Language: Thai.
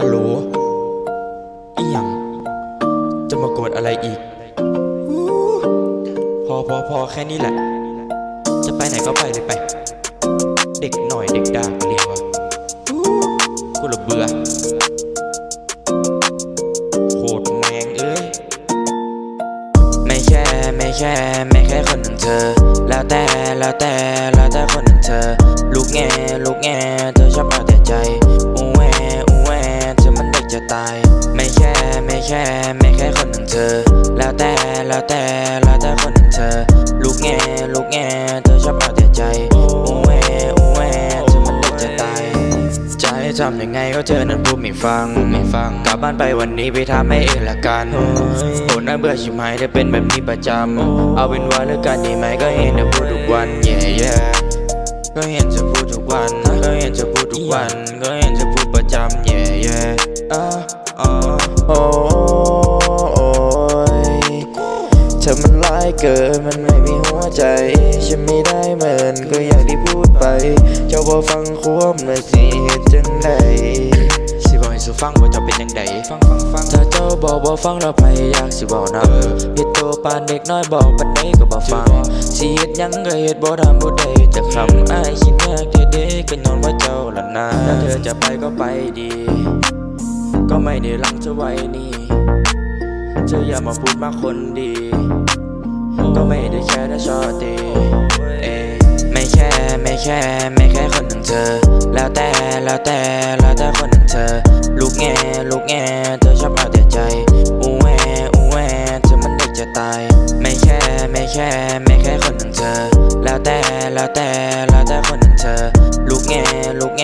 ฮัลโหลอีหยัง จะมาโกดอะไรอีกอพอพอพอแค่นี้แหละ จะไปไหนก็ไปเลยไป เด็กหน่อยเด็กด่าเรียกว่าอู้กูละเบื่อโคตรแมงเอ้ย ไม่แค่ไม่แค่ไม่แค่คนหนึ่งเธอ แล้วแต่แล้วแต่แล้วแต่คนหนึ่งเธอ ลูกแง่ลูกแง่เธอชอบเอาแต่ใจ ตาย ไม่แค่ไม่แค่ไม่แค่คนหนึ่งเธอ แล้วแต่แล้วแต่แล้วแต่คนหนึ่งเธอ ลูกแง่ลูกแง่เธอชอบเอาแต่ใจอูแวอูแวเธอมันเด็กจะตายจะให้ทำยังไงก็เธอนั้นพูดไม่ฟังไม่ฟังกลับบ้านไปวันนี้ไปทำให้เองละกันโหน่าเบื่อชิบหายเธอเป็นแบบนี้ประจำเอาเป็นว่าเลิกกันดีไหมก็เห็นเธอพูดทุกวัน yeah yeah ก็เห็นเธอพูดทุกวัน ก็เห็นเธอพูดทุกวัน ก็เห็นเธอพูดประจำ yeah yeah อ่าอ่าโอ้โอ้ยเธอมันร้ายเกินมันไม่มีหัวใจ ฉันไม่ได้เหมือนก็อย่างที่พูดไป เจ้าบ่ฟังควมเลยสิเหตุจังใดสิบอกให้สุฟังว่าจะเป็นยังไงฟังฟังฟังถ้าเจ้าบอกบ่ฟังแล้วไปอยากสิบอกนำผิดตัวปานเด็กน้อยบอกปันใดก็บ่ฟังสิเฮ็ดหยังก็เฮ็ดบ่ทำบ่ได้จะคำอ้ายคิดยากเด็กๆก็ย้อนว่าเจ้าละนะถ้าเธอจะไปก็ไปดี ก็ไม่ได้หลังเธอไว้นี่เธออย่ามาพูดมากคนดี ก็ไม่ได้แค่ได้ชอบตีเอไม่แค่ไม่แค่ไม่แค่คนหนึ่งเธอ แล้วแต่แล้วแต่แล้วแต่คนหนึ่งเธอ ลูกแง่ลูกแง่เธอชอบเอาแต่ใจอูแวอูแวเธอมันเด็กจะตาย ไม่แค่ไม่แค่ไม่แค่คนหนึ่งเธอ แล้วแต่แล้วแต่ลุก